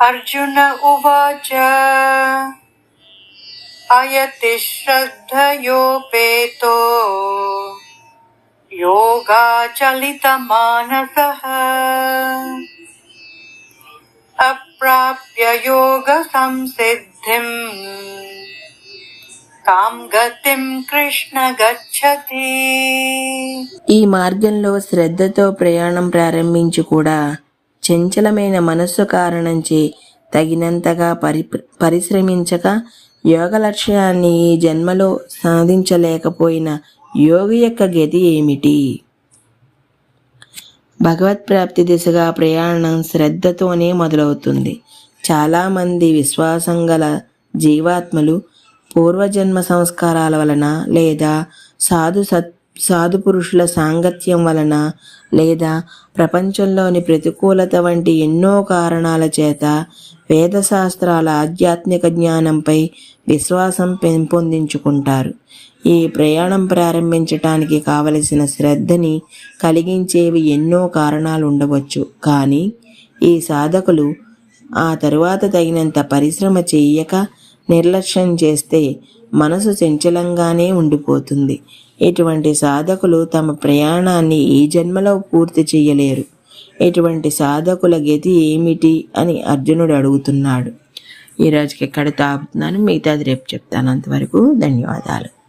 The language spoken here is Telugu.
अर्जुन उवाच अयति श्रद्धयोपेतो योगाचलितमानसः अप्राप्य योगसंसिद्धिम् तां गतिं कृष्ण गच्छति ఈ మార్గంలో శ్రద్ధతో ప్రయాణం ప్రారంభించి కూడా చంచలమైన మనస్సు కారణంచే తగినంతగా పరి పరిశ్రమించక యోగ లక్ష్యాన్ని ఈ జన్మలో సాధించలేకపోయిన యోగి యొక్క గతి ఏమిటి? భగవత్ ప్రాప్తి దిశగా ప్రయాణం శ్రద్ధతోనే మొదలవుతుంది. చాలామంది విశ్వాసం గల జీవాత్మలు పూర్వజన్మ సంస్కారాల వలన లేదా సాధు సత్ సాధు పురుషుల సాంగత్యం వలన లేదా ప్రపంచంలోని ప్రతికూలత వంటి ఎన్నో కారణాల చేత వేదశాస్త్రాల ఆధ్యాత్మిక జ్ఞానంపై విశ్వాసం పెంపొందించుకుంటారు ఈ ప్రయాణం ప్రారంభించటానికి కావలసిన శ్రద్ధని కలిగించేవి ఎన్నో కారణాలు ఉండవచ్చు. కానీ ఈ సాధకులు ఆ తరువాత తగినంత పరిశ్రమ చేయక నిర్లక్ష్యం చేస్తే మనసు చంచలంగానే ఉండిపోతుంది. ఇటువంటి సాధకులు తమ ప్రయాణాన్ని ఈ జన్మలో పూర్తి చేయలేరు. ఇటువంటి సాధకుల గతి ఏమిటి అని అర్జునుడు అడుగుతున్నాడు. ఈ రోజుకి ఎక్కడ తాపుతున్నాను? మిగతాది రేపు చెప్తాను. అంతవరకు ధన్యవాదాలు.